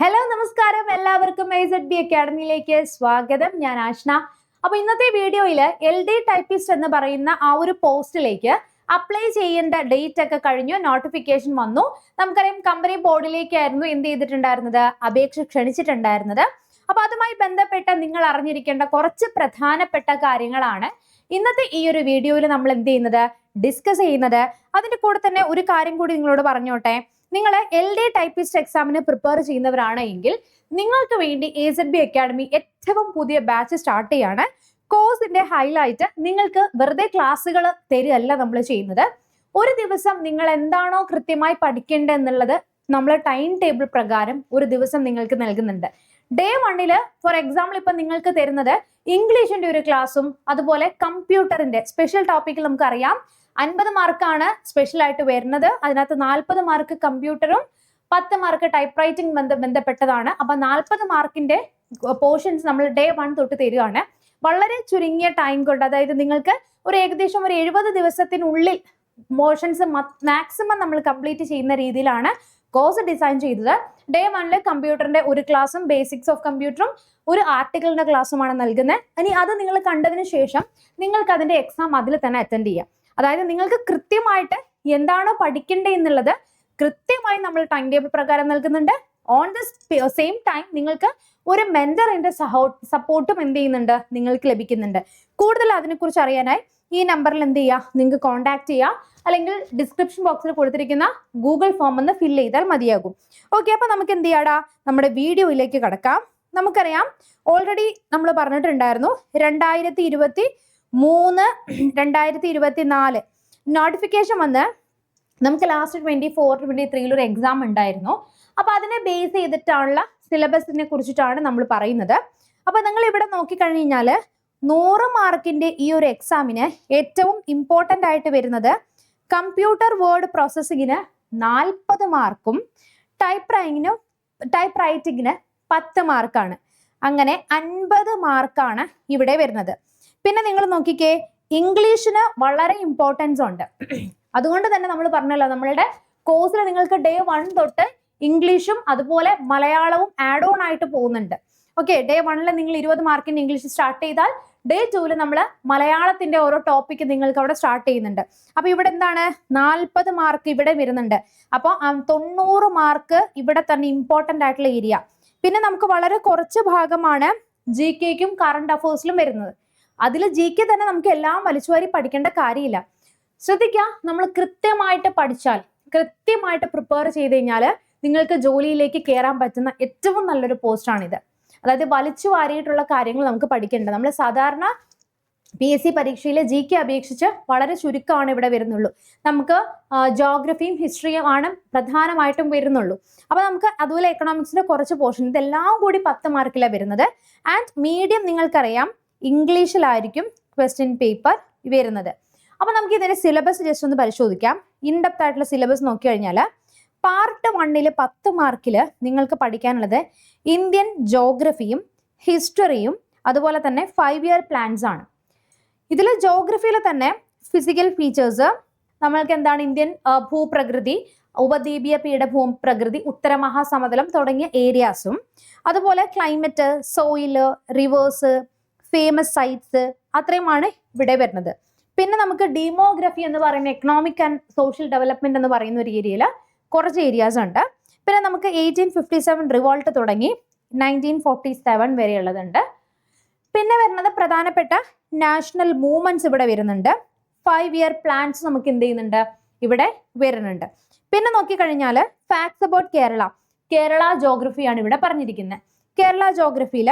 Hello നമസ്കാരം. എല്ലാവർക്കും A Z B അക്കാഡമിയിലേക്ക് സ്വാഗതം. ഞാൻ ആഷ്ന. അപ്പൊ ഇന്നത്തെ വീഡിയോയിൽ എൽ ഡി ടൈപ്പിസ്റ്റ് എന്ന് പറയുന്ന ആ ഒരു പോസ്റ്റിലേക്ക് അപ്ലൈ ചെയ്യേണ്ട ഡേറ്റ് ഒക്കെ കഴിഞ്ഞു. നോട്ടിഫിക്കേഷൻ വന്നു. നമുക്കറിയാം കമ്പനി ബോർഡിലേക്കായിരുന്നു എന്ത് ചെയ്തിട്ടുണ്ടായിരുന്നത്? അപേക്ഷ ക്ഷണിച്ചിട്ടുണ്ടായിരുന്നത്. അപ്പൊ അതുമായി ബന്ധപ്പെട്ട നിങ്ങൾ അറിഞ്ഞിരിക്കേണ്ട കുറച്ച് പ്രധാനപ്പെട്ട കാര്യങ്ങളാണ് ഇന്നത്തെ ഈ ഒരു വീഡിയോയിൽ നമ്മൾ എന്ത് ചെയ്യുന്നത്? ഡിസ്കസ് ചെയ്യുന്നത്. അതിന്റെ കൂടെ തന്നെ ഒരു കാര്യം കൂടി നിങ്ങളോട് പറഞ്ഞോട്ടെ. നിങ്ങൾ എൽ ഡി ടൈപ്പിസ്റ്റ് എക്സാമിന് പ്രിപ്പയർ ചെയ്യുന്നവരാണ് എങ്കിൽ നിങ്ങൾക്ക് വേണ്ടി എ സെഡ് ബി അക്കാഡമി ഏറ്റവും പുതിയ ബാച്ച് സ്റ്റാർട്ട് ചെയ്യാണ്. കോഴ്സിന്റെ ഹൈലൈറ്റ് നിങ്ങൾക്ക് വെറുതെ ക്ലാസ്സുകൾ തരികയല്ല നമ്മൾ ചെയ്യുന്നത്. ഒരു ദിവസം നിങ്ങൾ എന്താണോ കൃത്യമായി പഠിക്കേണ്ടത് എന്നുള്ളത് നമ്മൾ ടൈം ടേബിൾ പ്രകാരം ഒരു ദിവസം നിങ്ങൾക്ക് നൽകുന്നുണ്ട്. ഡേ വണ്ണിൽ ഫോർ എക്സാമ്പിൾ ഇപ്പൊ നിങ്ങൾക്ക് തരുന്നത് ഇംഗ്ലീഷിന്റെ ഒരു ക്ലാസ്സും അതുപോലെ കമ്പ്യൂട്ടറിന്റെ സ്പെഷ്യൽ ടോപ്പിക്കിൽ നമുക്കറിയാം. അൻപത് മാർക്കാണ് സ്പെഷ്യൽ ആയിട്ട് വരുന്നത്. അതിനകത്ത് നാൽപ്പത് മാർക്ക് കമ്പ്യൂട്ടറും പത്ത് മാർക്ക് ടൈപ്പ് റൈറ്റിംഗ് ബന്ധ ബന്ധപ്പെട്ടതാണ്. അപ്പൊ നാൽപ്പത് മാർക്കിന്റെ പോർഷൻസ് നമ്മൾ ഡേ വൺ തൊട്ട് തരികയാണ് വളരെ ചുരുങ്ങിയ ടൈം കൊണ്ട് അതായത് നിങ്ങൾക്ക് ഒരു ഏകദേശം ഒരു എഴുപത് ദിവസത്തിനുള്ളിൽ മോഷൻസ് മാക്സിമം നമ്മൾ കംപ്ലീറ്റ് ചെയ്യുന്ന രീതിയിലാണ് കോഴ്സ് ഡിസൈൻ ചെയ്തത്. ഡേ വണ്ണിൽ കമ്പ്യൂട്ടറിന്റെ ഒരു ക്ലാസ്സും ബേസിക്സ് ഓഫ് കമ്പ്യൂട്ടറും ഒരു ആർട്ടിക്കിളിന്റെ ക്ലാസ്സുമാണ് നൽകുന്നത്. ഇനി അത് നിങ്ങൾ കണ്ടതിന് ശേഷം നിങ്ങൾക്ക് അതിന്റെ എക്സാം അതിൽ തന്നെ അറ്റൻഡ് ചെയ്യാം. അതായത് നിങ്ങൾക്ക് കൃത്യമായിട്ട് എന്താണോ പഠിക്കേണ്ടത് എന്നുള്ളത് കൃത്യമായി നമ്മൾ ടൈം ടേബിൾ പ്രകാരം നൽകുന്നുണ്ട്. ഓൺ ദ സെയിം ടൈം നിങ്ങൾക്ക് ഒരു മെന്ററിന്റെ സഹോ സപ്പോർട്ടും എന്ത് ചെയ്യുന്നുണ്ട്? നിങ്ങൾക്ക് ലഭിക്കുന്നുണ്ട്. കൂടുതൽ അതിനെക്കുറിച്ച് അറിയാനായി ഈ നമ്പറിൽ എന്ത് ചെയ്യുക? നിങ്ങൾക്ക് കോൺടാക്ട് ചെയ്യുക. അല്ലെങ്കിൽ ഡിസ്ക്രിപ്ഷൻ ബോക്സിൽ കൊടുത്തിരിക്കുന്ന ഗൂഗിൾ ഫോം ഒന്ന് ഫില്ല് ചെയ്താൽ മതിയാകും. ഓക്കെ അപ്പൊ നമുക്ക് എന്ത് ചെയ്യാടാ? നമ്മുടെ വീഡിയോയിലേക്ക് കടക്കാം. നമുക്കറിയാം ഓൾറെഡി നമ്മൾ പറഞ്ഞിട്ടുണ്ടായിരുന്നു രണ്ടായിരത്തി മൂന്ന് രണ്ടായിരത്തി ഇരുപത്തി നാല് നോട്ടിഫിക്കേഷൻ വന്ന് നമുക്ക് ലാസ്റ്റ് ട്വന്റി ഫോർ ട്വന്റി ത്രീയിൽ ഒരു എക്സാം ഉണ്ടായിരുന്നു. അപ്പൊ അതിനെ ബേസ് ചെയ്തിട്ടാണുള്ള സിലബസിനെ കുറിച്ചിട്ടാണ് നമ്മൾ പറയുന്നത്. അപ്പൊ നിങ്ങൾ ഇവിടെ നോക്കിക്കഴിഞ്ഞ് കഴിഞ്ഞാൽ നൂറ് മാർക്കിന്റെ ഈ ഒരു എക്സാമിന് ഏറ്റവും ഇമ്പോർട്ടന്റ് ആയിട്ട് വരുന്നത് കമ്പ്യൂട്ടർ വേർഡ് പ്രോസസ്സിങ്ങിന് നാൽപ്പത് മാർക്കും ടൈപ്പ് റൈറ്റിങ്ങിന് ടൈപ്പ് റൈറ്റിങ്ങിന് പത്ത് മാർക്കാണ് അങ്ങനെ അൻപത് മാർക്കാണ് ഇവിടെ വരുന്നത്. പിന്നെ നിങ്ങൾ നോക്കിക്കേ ഇംഗ്ലീഷിന് വളരെ ഇമ്പോർട്ടൻസ് ഉണ്ട്. അതുകൊണ്ട് തന്നെ നമ്മൾ പറഞ്ഞല്ലോ നമ്മളുടെ കോഴ്സിൽ നിങ്ങൾക്ക് ഡേ വൺ തൊട്ട് ഇംഗ്ലീഷും അതുപോലെ മലയാളവും ആഡ് ഓൺ ആയിട്ട് പോകുന്നുണ്ട്. ഓക്കെ ഡേ വണ്ണിൽ നിങ്ങൾ ഇരുപത് മാർക്കിന് ഇംഗ്ലീഷ് സ്റ്റാർട്ട് ചെയ്താൽ ഡേ ടൂവിൽ നമ്മൾ മലയാളത്തിന്റെ ഓരോ ടോപ്പിക്ക് നിങ്ങൾക്ക് അവിടെ സ്റ്റാർട്ട് ചെയ്യുന്നുണ്ട്. അപ്പൊ ഇവിടെ എന്താണ്? നാൽപ്പത് മാർക്ക് ഇവിടെ വരുന്നുണ്ട്. അപ്പോൾ തൊണ്ണൂറ് മാർക്ക് ഇവിടെ തന്നെ ഇമ്പോർട്ടന്റ് ആയിട്ടുള്ള ഏരിയ പിന്നെ നമുക്ക് വളരെ കുറച്ച് ഭാഗമാണ് ജി കെക്കും കറണ്ട് അഫേഴ്സിലും വരുന്നത്. അതിൽ ജി കെ തന്നെ നമുക്ക് എല്ലാം വലിച്ചുവാരി പഠിക്കേണ്ട കാര്യമില്ല. ശ്രദ്ധിക്കുക നമ്മൾ കൃത്യമായിട്ട് പഠിച്ചാൽ കൃത്യമായിട്ട് പ്രിപ്പയർ ചെയ്ത് കഴിഞ്ഞാൽ നിങ്ങൾക്ക് ജോലിയിലേക്ക് കയറാൻ പറ്റുന്ന ഏറ്റവും നല്ലൊരു പോസ്റ്റാണിത് അതായത് വലിച്ചു വാരിയിട്ടുള്ള കാര്യങ്ങൾ നമുക്ക് പഠിക്കേണ്ടത്. നമ്മൾ സാധാരണ പി എസ് സി പരീക്ഷയിലെ ജി കെ അപേക്ഷിച്ച് വളരെ ചുരുക്കമാണ് ഇവിടെ വരുന്നുള്ളൂ. നമുക്ക് ജോഗ്രഫിയും ഹിസ്റ്ററിയും ആണ് പ്രധാനമായിട്ടും വരുന്നുള്ളൂ. അപ്പോൾ നമുക്ക് അതുപോലെ എക്കണോമിക്സിന്റെ കുറച്ച് പോർഷൻ ഇതെല്ലാം കൂടി പത്ത് മാർക്കിലാണ് വരുന്നത്. ആൻഡ് മീഡിയം നിങ്ങൾക്കറിയാം ഇംഗ്ലീഷിലായിരിക്കും ക്വസ്റ്റ്യൻ പേപ്പർ വരുന്നത്. അപ്പോൾ നമുക്ക് ഇതിന്റെ സിലബസ് ജസ്റ്റ് ഒന്ന് പരിശോധിക്കാം. ഇൻഡെപ്ത് ആയിട്ടുള്ള സിലബസ് നോക്കി കഴിഞ്ഞാൽ പാർട്ട് വണ്ണിൽ പത്ത് മാർക്കിൽ നിങ്ങൾക്ക് പഠിക്കാനുള്ളത് ഇന്ത്യൻ ജോഗ്രഫിയും ഹിസ്റ്ററിയും അതുപോലെ തന്നെ ഫൈവ് ഇയർ പ്ലാൻസ് ആണ്. ഇതിൽ ജോഗ്രഫിയിൽ തന്നെ ഫിസിക്കൽ ഫീച്ചേഴ്സ് നമ്മൾക്ക് എന്താണ് ഇന്ത്യൻ ഭൂപ്രകൃതി ഉപദ്വീപീയ പീഠഭൂമി പ്രകൃതി ഉത്തരമഹാസമതലം തുടങ്ങിയ ഏരിയാസും അതുപോലെ climate soil rivers famous sites അത്രയുമാണ് ഇവിടെ വരുന്നത്. പിന്നെ നമുക്ക് ഡീമോഗ്രഫി എന്ന് പറയുന്ന എക്കണോമിക് ആൻഡ് സോഷ്യൽ ഡെവലപ്മെന്റ് എന്ന് പറയുന്ന ഒരു ഏരിയയിൽ കുറച്ച് ഏരിയാസ് ഉണ്ട്. പിന്നെ നമുക്ക് എയ്റ്റീൻ ഫിഫ്റ്റി സെവൻ റിവോൾട്ട് തുടങ്ങി നയന്റീൻ ഫോർട്ടി സെവൻ വരെയുള്ളതുണ്ട് പിന്നെ വരുന്നത് പ്രധാനപ്പെട്ട നാഷണൽ മൂവ്മെന്റ്സ് ഇവിടെ വരുന്നുണ്ട്. ഫൈവ് ഇയർ പ്ലാൻസ് നമുക്ക് എന്ത് ചെയ്യുന്നുണ്ട്? ഇവിടെ വരുന്നുണ്ട്. പിന്നെ നോക്കിക്കഴിഞ്ഞാൽ ഫാക്ട്സ് അബൌട്ട് കേരള. കേരള ജോഗ്രഫിയാണ് ഇവിടെ പറഞ്ഞിരിക്കുന്നത്. കേരള ജോഗ്രഫിയിൽ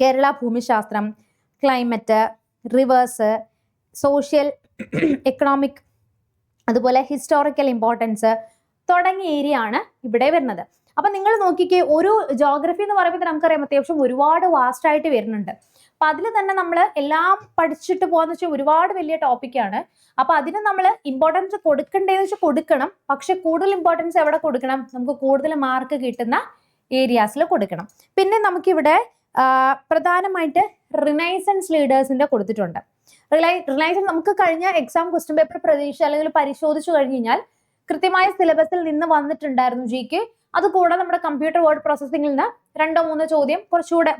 കേരള ഭൂമിശാസ്ത്രം ക്ലൈമറ്റ് റിവേഴ്സ് സോഷ്യൽ എക്കണോമിക് അതുപോലെ ഹിസ്റ്റോറിക്കൽ ഇമ്പോർട്ടൻസ് തുടങ്ങിയ ഏരിയ ആണ് ഇവിടെ വരുന്നത്. അപ്പൊ നിങ്ങൾ നോക്കിക്കേ ഒരു ജോഗ്രഫി എന്ന് പറയുമ്പോൾ നമുക്കറിയാം അത്യാവശ്യം ഒരുപാട് വാസ്റ്റ് ആയിട്ട് വരുന്നുണ്ട്. അപ്പൊ അതിൽ തന്നെ നമ്മൾ എല്ലാം പഠിച്ചിട്ട് പോകാന്ന് വെച്ചാൽ ഒരുപാട് വലിയ ടോപ്പിക്കാണ് അപ്പൊ അതിന് നമ്മൾ ഇമ്പോർട്ടൻസ് കൊടുക്കണ്ടേന്ന് വെച്ചാൽ കൊടുക്കണം പക്ഷെ കൂടുതൽ ഇമ്പോർട്ടൻസ് എവിടെ കൊടുക്കണം? നമുക്ക് കൂടുതൽ മാർക്ക് കിട്ടുന്ന ഏരിയാസിൽ കൊടുക്കണം. പിന്നെ നമുക്കിവിടെ പ്രധാനമായിട്ട് റിനൈസൻസ് ലീഡേഴ്സിന്റെ കൊടുത്തിട്ടുണ്ട്. റിലൈ റിനൈസൻസ് നമുക്ക് കഴിഞ്ഞ എക്സാം ക്വസ്റ്റ്യൻ പേപ്പർ പ്രതീക്ഷ അല്ലെങ്കിൽ പരിശോധിച്ചു കഴിഞ്ഞു കഴിഞ്ഞാൽ കൃത്യമായ സിലബസിൽ നിന്ന് വന്നിട്ടുണ്ടായിരുന്നു ജി കെ കൂടെ നമ്മുടെ കമ്പ്യൂട്ടർ വേർഡ് പ്രോസസ്സിംഗിൽ നിന്ന് രണ്ടോ മൂന്നോ ചോദ്യം കുറച്ചുകൂടെ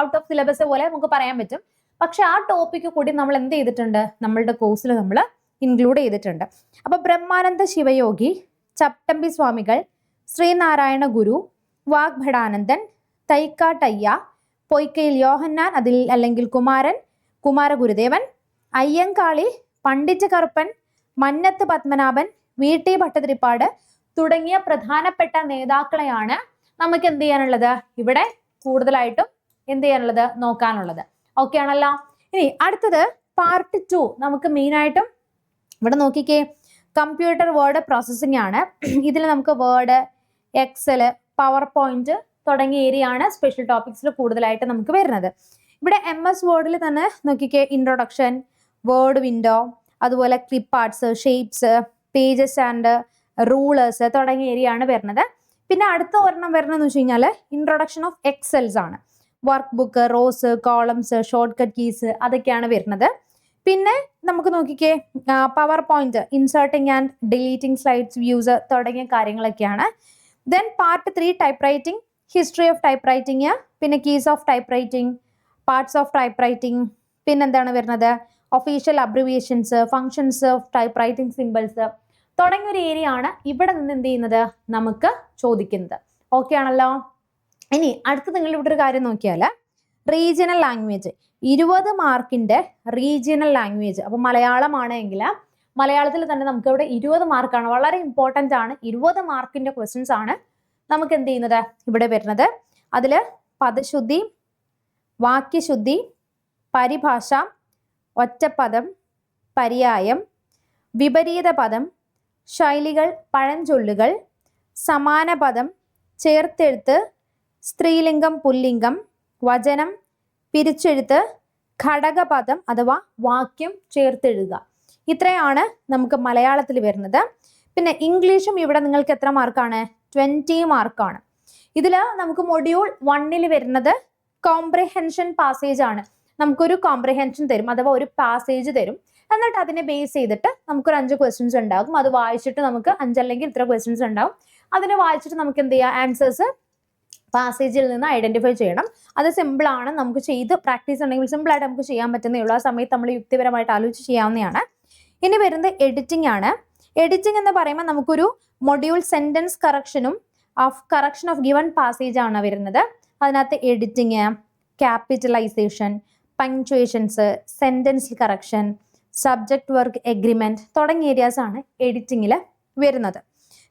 ഔട്ട് ഓഫ് സിലബസ് പോലെ നമുക്ക് പറയാൻ പറ്റും. പക്ഷെ ആ ടോപ്പിക്ക് കൂടി നമ്മൾ എന്ത് ചെയ്തിട്ടുണ്ട്? നമ്മളുടെ കോഴ്സിൽ നമ്മൾ ഇൻക്ലൂഡ് ചെയ്തിട്ടുണ്ട്. അപ്പൊ ബ്രഹ്മാനന്ദ ശിവയോഗി ചട്ടമ്പി സ്വാമികൾ ശ്രീനാരായണ ഗുരു വാഗ്ഭടാനന്ദൻ തൈക്കാട്ടയ്യ പൊയ്ക്കയിൽ യോഹന്നാൻ അതിൽ അല്ലെങ്കിൽ കുമാരൻ കുമാരഗുരുദേവൻ അയ്യങ്കാളി പണ്ഡിറ്റ് കറുപ്പൻ മന്നത്ത് പത്മനാഭൻ വി ടി ഭട്ടതിരിപ്പാട് തുടങ്ങിയ പ്രധാനപ്പെട്ട നേതാക്കളെയാണ് നമുക്ക് എന്ത് ചെയ്യാനുള്ളത് ഇവിടെ കൂടുതലായിട്ടും എന്ത് ചെയ്യാനുള്ളത് നോക്കാനുള്ളത്. ഓക്കെ ആണല്ലോ? ഇനി അടുത്തത് പാർട്ട് ടു നമുക്ക് മെയിൻ ആയിട്ടും ഇവിടെ നോക്കിക്കേ. കമ്പ്യൂട്ടർ വേർഡ് പ്രോസസ്സിംഗ് ആണ്. ഇതിൽ നമുക്ക് വേർഡ് എക്സൽ പവർ പോയിന്റ് തുടങ്ങിയ ഏരിയ ആണ് സ്പെഷ്യൽ ടോപ്പിക്സിൽ കൂടുതലായിട്ട് നമുക്ക് വരുന്നത്. ഇവിടെ എം എസ് വേർഡിൽ തന്നെ നോക്കിക്കേ ഇൻട്രൊഡക്ഷൻ വേർഡ് വിൻഡോ അതുപോലെ clip arts shapes pages and rulers തുടങ്ങിയ ഏരിയ ആണ് വരുന്നത്. പിന്നെ അടുത്ത ഒരെണ്ണം വരണമെന്ന് വെച്ച് കഴിഞ്ഞാൽ ഇൻട്രൊഡക്ഷൻ ഓഫ് എക്സൽസ് ആണ്. Work book rows columns short cut keys അതൊക്കെയാണ് വരുന്നത്. പിന്നെ നമുക്ക് നോക്കിക്കേ power point inserting and deleting slides views തുടങ്ങിയ കാര്യങ്ങളൊക്കെയാണ്. Then part three type writing history of type writing പിന്നെ keys of type writing parts of type writing പിന്നെന്താണ് വരുന്നത്? Official abbreviations functions of type writing symbols തുടങ്ങിയ ഒരു area ആണ് ഇവിടെ നിന്ന് എന്ത് ചെയ്യുന്നത്? നമുക്ക് ചോദിക്കുന്നത്. ഓക്കെ ആണല്ലോ? ഇനി അടുത്ത് നിങ്ങൾ ഇവിടെ ഒരു കാര്യം നോക്കിയാൽ റീജിയണൽ ലാംഗ്വേജ് ഇരുപത് മാർക്കിന്റെ റീജിയണൽ ലാംഗ്വേജ് അപ്പോൾ മലയാളമാണെങ്കിൽ മലയാളത്തിൽ തന്നെ നമുക്ക് ഇവിടെ ഇരുപത് മാർക്കാണ് വളരെ ഇമ്പോർട്ടന്റ് ആണ്. ഇരുപത് മാർക്കിന്റെ ക്വസ്റ്റ്യൻസ് ആണ് നമുക്ക് എന്ത് ചെയ്യുന്നത് ഇവിടെ വരുന്നത്. അതിൽ പദശുദ്ധി വാക്യശുദ്ധി പരിഭാഷ ഒറ്റപ്പദം പര്യായം വിപരീത പദം ശൈലികൾ പഴഞ്ചൊല്ലുകൾ സമാന പദം ചേർത്തെഴുത്ത് സ്ത്രീലിംഗം പുല്ലിംഗം വചനം പിരിച്ചെഴുത്ത് ഘടകപദം അഥവാ വാക്യം ചേർത്തെഴുതുക. ഇത്രയാണ് നമുക്ക് മലയാളത്തിൽ വരുന്നത്. പിന്നെ ഇംഗ്ലീഷും ഇവിടെ നിങ്ങൾക്ക് എത്ര മാർക്കാണ് ട്വന്റി മാർക്കാണ് ഇതിൽ നമുക്ക് മൊഡ്യൂൾ വണ്ണിൽ വരുന്നത് കോംപ്രിഹെൻഷൻ പാസേജ് ആണ്. നമുക്കൊരു കോംപ്രിഹെൻഷൻ തരും അഥവാ ഒരു പാസേജ് തരും. എന്നിട്ട് അതിനെ ബേസ് ചെയ്തിട്ട് നമുക്കൊരു അഞ്ച് ക്വസ്റ്റ്യൻസ് ഉണ്ടാകും. അത് വായിച്ചിട്ട് നമുക്ക് അഞ്ചല്ലെങ്കിൽ ഇത്ര ക്വസ്റ്റ്യൻസ് ഉണ്ടാകും. അതിനെ വായിച്ചിട്ട് നമുക്ക് എന്ത് ചെയ്യാം? ആൻസേഴ്സ് പാസേജിൽ നിന്ന് ഐഡന്റിഫൈ ചെയ്യണം. അത് സിമ്പിൾ ആണ്. നമുക്ക് ചെയ്ത് പ്രാക്ടീസ് ഉണ്ടെങ്കിൽ സിമ്പിൾ ആയിട്ട് നമുക്ക് ചെയ്യാൻ പറ്റുന്നേ ഉള്ളൂ. ആ സമയത്ത് നമ്മൾ യുക്തിപരമായിട്ട് ആലോചിച്ച് ചെയ്യാവുന്നതാണ്. ഇനി വരുന്നത് എഡിറ്റിംഗ് ആണ്. എഡിറ്റിംഗ് എന്ന് പറയുമ്പോൾ നമുക്കൊരു module sentence കറക്ഷനും of correction of given passage ആണ് വരുന്നത്. അതിനകത്ത് editing capitalisation punctuations sentence correction subject work agreement തുടങ്ങിയ ഏരിയാസ് ആണ് എഡിറ്റിങ്ങിൽ വരുന്നത്.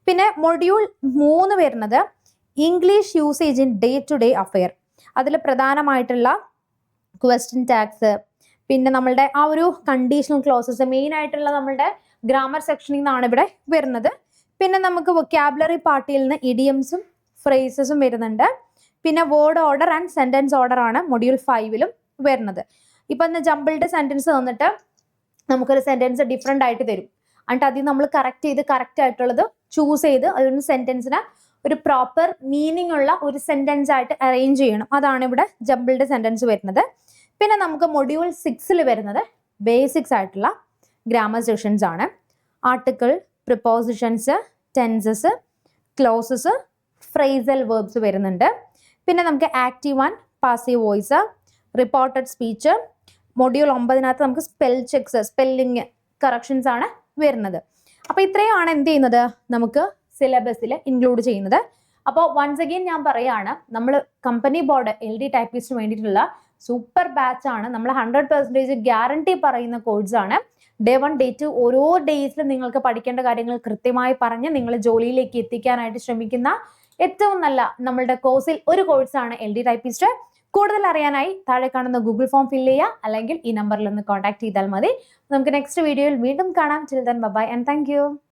പിന്നെ മൊഡ്യൂൾ മൂന്ന് വരുന്നത് English usage in day to day affair അതിൽ പ്രധാനമായിട്ടുള്ള ക്വസ്റ്റ്യൻ ടാക്സ് പിന്നെ നമ്മളുടെ ആ ഒരു കണ്ടീഷണൽ ക്ലോസസ് മെയിൻ ആയിട്ടുള്ള നമ്മളുടെ ഗ്രാമർ സെക്ഷനിൽ നിന്നാണ് ഇവിടെ വരുന്നത്. പിന്നെ നമുക്ക് വൊക്കാബുലറി പാർട്ടിയിൽ നിന്ന് ഇഡിയംസും ഫ്രേസസും വരുന്നുണ്ട്. പിന്നെ word order and sentence order ആണ് മൊഡ്യൂൾ ഫൈവിലും വരുന്നത്. ഇപ്പം ഇന്ന് ജമ്പിൾഡ് തന്നിട്ട് നമുക്കൊരു സെന്റൻസ് ഡിഫറെന്റ് ആയിട്ട് തരും. എന്നിട്ട് അതിൽ നമ്മൾ കറക്റ്റ് ചെയ്ത് കറക്റ്റ് ആയിട്ടുള്ളത് ചൂസ് ചെയ്ത് അതിന് സെന്റൻസിന് ഒരു പ്രോപ്പർ മീനിങ് ഉള്ള ഒരു സെന്റൻസ് ആയിട്ട് അറേഞ്ച് ചെയ്യണം. അതാണ് ഇവിടെ ജമ്പിൾഡ് സെന്റൻസ് വരുന്നത്. പിന്നെ നമുക്ക് മൊഡ്യൂൾ സിക്സിൽ വരുന്നത് ബേസിക്സ് ആയിട്ടുള്ള ഗ്രാമർ സെഷൻസ് ആണ്. Article prepositions tenses clauses phrasal verbs വരുന്നുണ്ട്. പിന്നെ നമുക്ക് active and passive voice reported speech module ഒമ്പതിനകത്ത് നമുക്ക് സ്പെൽ ചെക്സ് സ്പെല്ലിങ് കറക്ഷൻസ് ആണ് വരുന്നത്. അപ്പോൾ ഇത്രയാണ് എന്ത് ചെയ്യുന്നത്? നമുക്ക് സിലബസിൽ ഇൻക്ലൂഡ് ചെയ്യുന്നത്. അപ്പോൾ വൺസ് അഗെയിൻ ഞാൻ പറയുകയാണ് നമ്മൾ കമ്പനി ബോർഡ് എൽ ഡി ടൈപ്പിസ്റ്റിന് വേണ്ടിയിട്ടുള്ള സൂപ്പർ ബാച്ച് ആണ്. നമ്മൾ ഹൺഡ്രഡ് പെർസെന്റേജ് ഗ്യാരണ്ടി പറയുന്ന കോഴ്സാണ് ഡേ വൺ ഡേ ടു ഓരോ ഡേയ്സിലും നിങ്ങൾക്ക് പഠിക്കേണ്ട കാര്യങ്ങൾ കൃത്യമായി പറഞ്ഞ് നിങ്ങൾ ജോലിയിലേക്ക് എത്തിക്കാനായിട്ട് ശ്രമിക്കുന്ന ഏറ്റവും നല്ല നമ്മളുടെ കോഴ്സിൽ ഒരു കോഴ്സാണ് എൽ ഡി ടൈപ്പിസ്റ്റ് കൂടുതൽ അറിയാനായി താഴെ കാണുന്ന ഗൂഗിൾ ഫോം ഫില്ല് ചെയ്യുക. അല്ലെങ്കിൽ ഈ നമ്പറിൽ ഒന്ന് കോൺടാക്ട് ചെയ്താൽ മതി. നമുക്ക് നെക്സ്റ്റ് വീഡിയോയിൽ വീണ്ടും കാണാം. Children bye-bye and thank